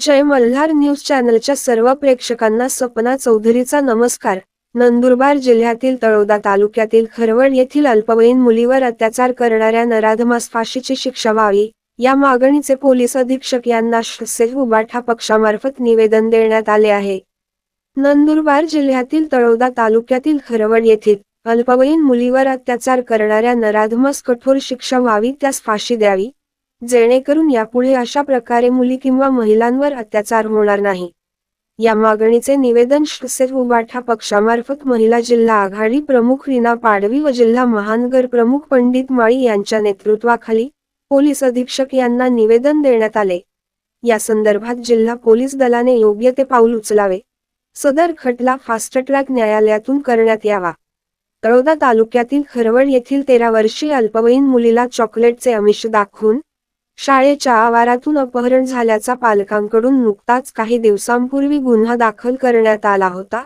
जय Malhar news चॅनलच्या सर्व प्रेक्षकांना सपना चौधरीचा नमस्कार. नंदुरबार जिल्ह्यातील तळोदा तालुक्यातील खरवड येथील अल्पवयीन मुलीवर अत्याचार करणाऱ्या नराधमास फाशीची शिक्षा व्हावी या मागणीचे पोलीस अधीक्षक यांना श्रसेल उबाठा पक्षामार्फत निवेदन देण्यात आले आहे. नंदुरबार जिल्ह्यातील तळोदा तालुक्यातील खरवड येथील अल्पवयीन मुलीवर अत्याचार करणाऱ्या नराधमास कठोर शिक्षा व्हावी त्यास फाशी द्यावी जेणेकरून यापुढे अशा प्रकारे मुली किंवा महिलांवर अत्याचार होणार नाही. या मागणीचे निवेदन श्रीसेव उबाठा पक्षामार्फत महिला जिल्हा आघाडी प्रमुख रीना पाडवी व जिल्हा महानगर प्रमुख पंडित माळी यांच्या नेतृत्वाखाली पोलीस अधीक्षक यांना निवेदन देण्यात आले. या संदर्भात जिल्हा पोलीस दलाने योग्य ते पाऊल उचलावे. सदर खटला फास्ट ट्रॅक न्यायालयातून करण्यात यावा. तळोदा तालुक्यातील खरवड येथील तेरा वर्षीय अल्पवयीन मुलीला चॉकलेटचे आमिष दाखवून शाळेच्या आवारातून अपहरण झाल्याचा पालकांकडून नुकताच काही दिवसांपूर्वी गुन्हा दाखल करण्यात आला होता.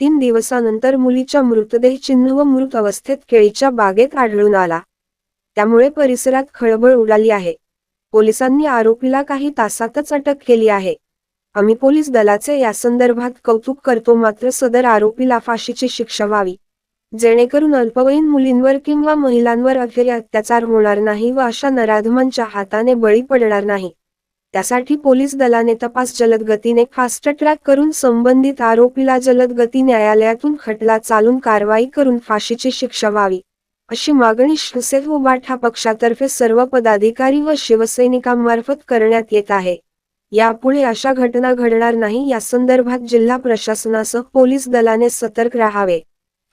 तीन दिवसानंतर मुलीच्या मृतदेह चिन्ह व मृत अवस्थेत केळीच्या बागेत आढळून आला. त्यामुळे परिसरात खळबळ उडाली आहे. पोलिसांनी आरोपीला काही तासातच अटक केली आहे. आम्ही पोलीस दलाचे यासंदर्भात कौतुक करतो मात्र सदर आरोपीला फाशीची शिक्षा व्हावी. जेणेकरून अल्पवयीन मुलींवर किंवा महिलांवर अखेरी अत्याचार होणार नाही व अशा नराधमांच्या हाताने बळी पडणार नाही. त्यासाठी पोलीस दलाने तपास जलद गतीने फास्ट ट्रॅक करून संबंधित आरोपीला जलद गती न्यायालयातून खटला चालून कारवाई करून फाशीची शिक्षा व्हावी. अशी मागणी शिवसेना बाठा पक्षातर्फे सर्व पदाधिकारी व शिवसैनिकांमार्फत करण्यात येत आहे. यापुढे अशा घटना घडणार नाही या संदर्भात जिल्हा प्रशासनासह पोलीस दलाने सतर्क राहावे.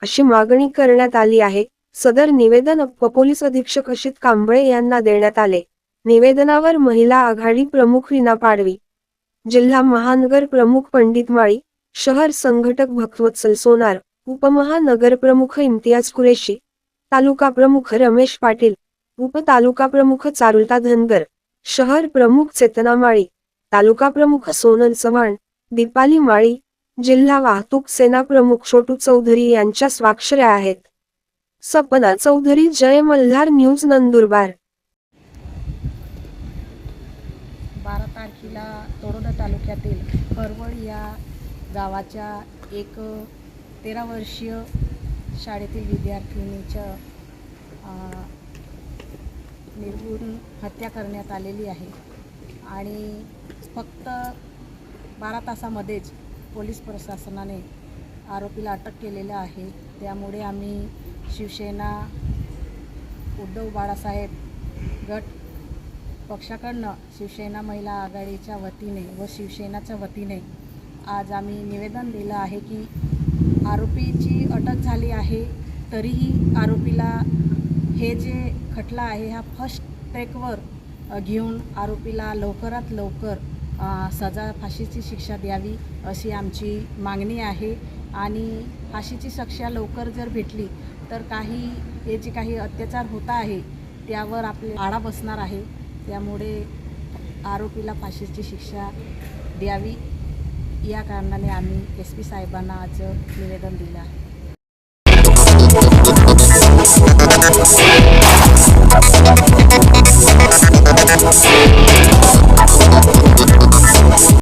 अशी मागणी करण्यात आली आहे. सदर निवेदन अप्प पोलीस अधीक्षक अशित कांबळे यांना देण्यात आले. निवेदनावर महिला आघाडी प्रमुख रीना पाडवी जिल्हा महानगर प्रमुख पंडित माळी शहर संघटक भक्तवत्सल सोनार उपमहानगर प्रमुख इम्तियाज कुरेशी तालुका प्रमुख रमेश पाटील उपतालुका प्रमुख चारुलता धनगर शहर प्रमुख चेतना माळी तालुका प्रमुख सोनल चव्हाण दीपाली माळी जिल्हा वाहतूक सेना प्रमुख छोटू चौधरी यांच्या स्वाक्षऱ्या आहेत. सपना चौधरी जय मल्हार न्यूज नंदुरबार. बारा तारखेला तोडोदा तालुक्यातील खरवड या गावाच्या एक तेरा वर्षीय शाळेतील विद्यार्थिनीच्या निर्गुण हत्या करण्यात आलेली आहे. आणि फक्त बारा तासामध्येच पोलीस प्रशासनाने आरोपीला अटक केलेलं आहे. त्यामुळे आम्ही शिवसेना उद्धव बाळासाहेब गट पक्षाकडनं शिवसेना महिला आघाडीच्या वतीने व शिवसेनाच्या वतीने आज आम्ही निवेदन दिलं आहे की आरोपीची अटक झाली आहे तरीही आरोपीला हे जे खटला आहे हा फर्स्ट ट्रेकवर घेऊन आरोपीला लवकरात लवकर सजा फाशीची शिक्षा द्यावी अशी आमची मागणी आहे. आणि फाशीची शिक्षा लवकर जर भेटली तर काही हे जे काही अत्याचार होत आहे त्यावर आपले आळा बसणार आहे. त्यामुळे आरोपीला फाशीची शिक्षा द्यावी. या कारणाने आम्ही एस पी साहेबांना आज निवेदन दिलं आहे.